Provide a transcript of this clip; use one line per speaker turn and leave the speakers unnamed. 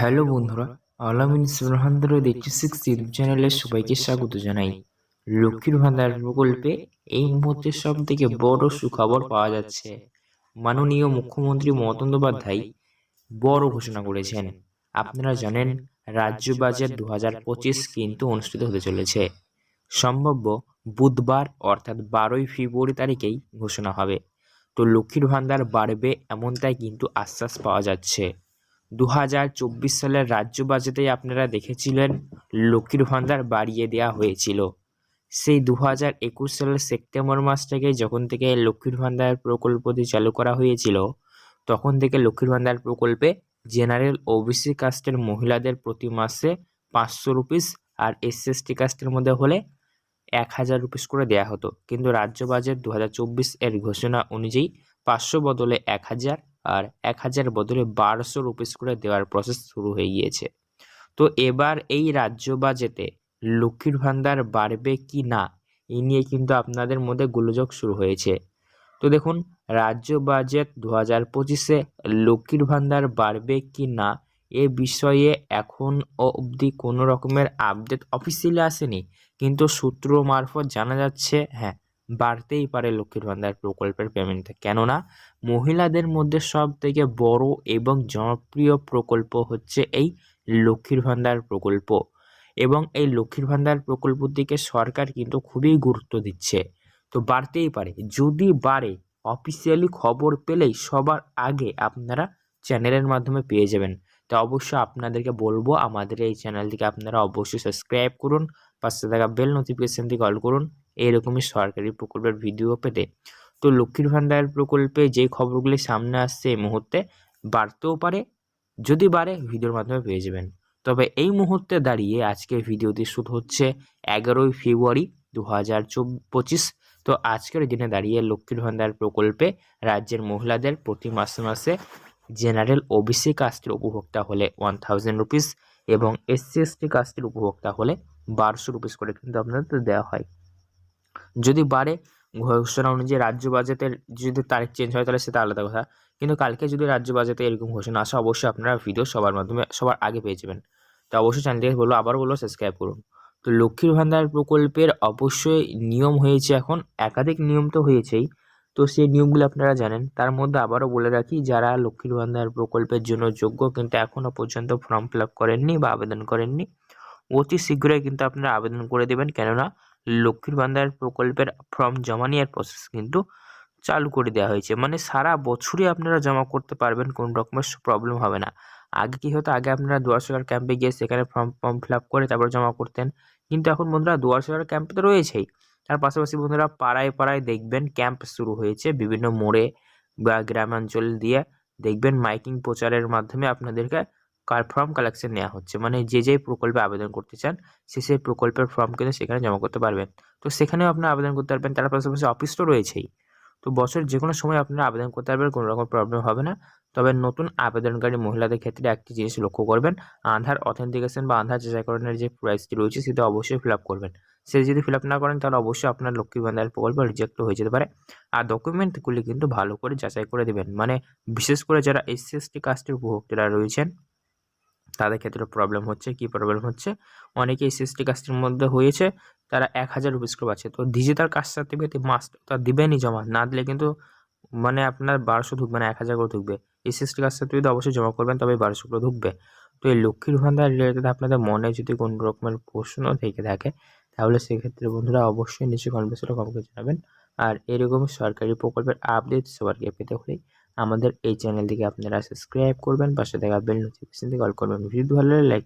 Hello বন্ধুরা, আলামিন সুরহান্দ্র eighty six YouTube চ্যানেলে সবাইকে স্বাগত জানাই। লক্ষ্মীর ভান্ডার প্রকল্পে এই মুহূর্তে সব থেকে বড় সুখবর পাওয়া যাচ্ছে। মাননীয় মুখ্যমন্ত্রী মমতা বন্দ্যোপাধ্যায় বড় ঘোষণা করেছেন। আপনারা জানেন, রাজ্য বাজেট দু হাজার পঁচিশ কিন্তু অনুষ্ঠিত হতে চলেছে। সম্ভাব্য বুধবার অর্থাৎ বারোই ফেব্রুয়ারি তারিখেই ঘোষণা হবে। তো লক্ষ্মীর ভান্ডার বাড়বে এমনটাই কিন্তু আশ্বাস পাওয়া যাচ্ছে। দু হাজার চব্বিশ সালের রাজ্য বাজেটে আপনারা দেখেছিলেন লক্ষ্মীর ভান্ডার বাড়িয়ে দেওয়া হয়েছিল। সেই দু হাজার একুশ সালের সেপ্টেম্বর মাস থেকে যখন থেকে লক্ষ্মীর ভান্ডার প্রকল্পটি চালু করা হয়েছিল, তখন থেকে লক্ষ্মীর ভান্ডার প্রকল্পে জেনারেল ওবিসি কাস্টের মহিলাদের প্রতি মাসে পাঁচশো রুপিস আর এসসি এসটি কাস্টের মধ্যে হলে এক হাজার রুপিস করে দেওয়া হতো। কিন্তু রাজ্য বাজেট দু হাজার চব্বিশ এর ঘোষণা অনুযায়ী পাঁচশো বদলে এক হাজার আর এক হাজার বদলে বারোশো রুপিস করে দেওয়ার প্রসেস শুরু হয়ে গিয়েছে। তো এবার এই রাজ্য বাজেটে লক্ষ্মীর ভান্ডার বাড়বে কি না এই নিয়ে কিন্তু আপনাদের মধ্যে গোলযোগ শুরু হয়েছে। তো দেখুন, রাজ্য বাজেট দু হাজার পঁচিশে লক্ষ্মীর ভান্ডার বাড়বে কি না, এ বিষয়ে এখন অবধি কোনো রকমের আপডেট অফিসিয়ালি আসেনি, কিন্তু সূত্র মারফত জানা যাচ্ছে হ্যাঁ বাড়তেই পারে লক্ষ্মীর ভান্ডার প্রকল্পের পেমেন্টটা কেননা, মহিলাদের মধ্যে সব থেকে বড় এবং জনপ্রিয় প্রকল্প হচ্ছে এই লক্ষ্মীর ভান্ডার প্রকল্প। এবং এই লক্ষ্মীর ভান্ডার প্রকল্পটিকে সরকার কিন্তু খুবই গুরুত্ব দিচ্ছে। তো বাড়তেই পারে। যদি বাড়ে অফিসিয়ালি খবর পেলেই সবার আগে আপনারা চ্যানেলের মাধ্যমে পেয়ে যাবেন। তো অবশ্যই আপনাদেরকে বলব, আমাদের এই চ্যানেলটিকে আপনারা অবশ্যই সাবস্ক্রাইব করুন, পাশে থাকা বেল নোটিফিকেশানটি কল করুন। এরকমই সরকারি প্রকল্পের ভিডিও পেতে। তো লক্ষ্মীর ভান্ডার প্রকল্পে যে খবরগুলি সামনে আসছে এই মুহূর্তে বাড়তেও পারে, যদি বাড়ে ভিডিওর মাধ্যমে পেয়ে যাবেন। তবে এই মুহূর্তে দাঁড়িয়ে আজকে ভিডিওটি শুরু হচ্ছে এগারোই ফেব্রুয়ারি দু হাজার পঁচিশ তো আজকের দিনে দাঁড়িয়ে লক্ষ্মীর ভান্ডার প্রকল্পে রাজ্যের মহিলাদের প্রতি মাসে মাসে জেনারেল ওবিসি কাস্টের উপভোক্তা হলে ওয়ান থাউজেন্ড রুপিস এবং এসসি এসটি কাস্টের উপভোক্তা হলে বারোশো রুপিস করে কিন্তু আপনাদের দেওয়া হয়। যদি বাড়ে ঘোষণা অনুযায়ী রাজ্য বাজেটের যদি তারিখ চেঞ্জ হয়, তাহলে সেটা আলাদা কথা। কিন্তু কালকে যদি রাজ্য বাজেটে এরকম ঘোষণা আসে, অবশ্যই আপনারা ভিডিও সবার মাধ্যমে, সবার আগে পেয়ে যাবেন। তো অবশ্যই চ্যানেলটিকে বলব আবার বলব সাবস্ক্রাইব করুন। তো লক্ষ্মীর ভান্ডার প্রকল্পের অবশ্যই নিয়ম হয়েছে এখন, একাধিক নিয়ম তো হয়েছেই। তো সেই নিয়মগুলো আপনারা জানেন। তার মধ্যে আবারও বলে রাখি, যারা লক্ষ্মীর ভান্ডার প্রকল্পের জন্য যোগ্য কিন্তু এখনও পর্যন্ত ফর্ম ফিল আপ করেননি বা আবেদন করেননি, অতি শীঘ্রই কিন্তু আপনারা আবেদন করে দেবেন। কেননা লক্ষ্মীর ভান্ডার প্রকল্পের ফর্ম জমা নেওয়ার প্রসেস কিন্তু চালু করে দেওয়া হয়েছে। মানে সারা বছরই আপনারা জমা করতে পারবেন, কোনো রকমের প্রবলেম হবে না। আগে কী হতো? আগে আপনারা দুয়ার সরকার ক্যাম্পে গিয়ে সেখানে ফর্ম ফর্ম ফিল আপ করে তারপর জমা করতেন। কিন্তু এখন বন্ধুরা দুয়ার সরকার ক্যাম্পে তো রয়েছেই। তার পাশাপাশি বন্ধুরা পাড়ায় পাড়ায় দেখবেন ক্যাম্প শুরু হয়েছে বিভিন্ন মোড়ে বা গ্রামাঞ্চল দিয়ে। দেখবেন মাইকিং প্রচারের মাধ্যমে আপনাদেরকে ফর্ম কালেকশন নেওয়া হচ্ছে? মানে যে যে প্রকল্পে আবেদন করতে চান, সে সেই প্রকল্পের ফর্ম কিন্তু সেখানে জমা করতে পারবেন। তো সেখানেও আপনারা আবেদন করতে পারবেন। তার পাশাপাশি অফিস তো রয়েছেই। তো বছর যে কোনো সময় আপনারা আবেদন করতে পারবেন, কোনো রকম প্রবলেম হবে না। তবে নতুন আবেদনকারী মহিলাদের ক্ষেত্রে একটি জিনিস লক্ষ্য করবেন, আধার অথেন্টিকেশন বা আধার যাচাইকরণের যে প্রাইসটি রয়েছে, সেটা অবশ্যই ফিল আপ করবেন। সে যদি ফিল আপ না করেন, তাহলে অবশ্যই আপনার লক্ষ্মী ভান্ডার প্রকল্প রিজেক্ট হয়ে যেতে পারে। আর ডকুমেন্টগুলি কিন্তু ভালো করে যাচাই করে দেবেন। মানে বিশেষ করে যারা এসসি এসটি কাস্টের উপভোক্তারা রয়েছেন তাদের ক্ষেত্রে প্রবলেম হচ্ছে। কি প্রবলেম হচ্ছে? অনেকে এসসি এসটি কাস্টের মধ্যে হয়েছে, তারা এক হাজার রুপিস করে পাচ্ছে। তো ডিজিটাল কাস্ট সার্টিফিকেট মাস্ট তা দিবেনই জমা। না দিলে কিন্তু মানে আপনার বারোশো ঢুকবে না, এক হাজার করে ঢুকবে। এসসি এসটি কাস্ট সার্টিফিকেট অবশ্যই জমা করবেন, তবে বারোশো করে ঢুকবে। তো এই লক্ষ্মীর ভান্ডার রিলেটেড আপনাদের মনে যদি কোনো রকমের প্রশ্ন থেকে থাকে, তাহলে সেক্ষেত্রে বন্ধুরা অবশ্যই নিচে কনভার্সেটে কমকে জানাবেন। আর এরকম সরকারি প্রকল্পের আপডেট সবার আগে পেতে হলে আমাদের এই চ্যানেলটিকে আপনারা সাবস্ক্রাইব করবেন, পাশে থাকা বেল দিয়ে কল করবেন। ভিডিও ভালো লাইক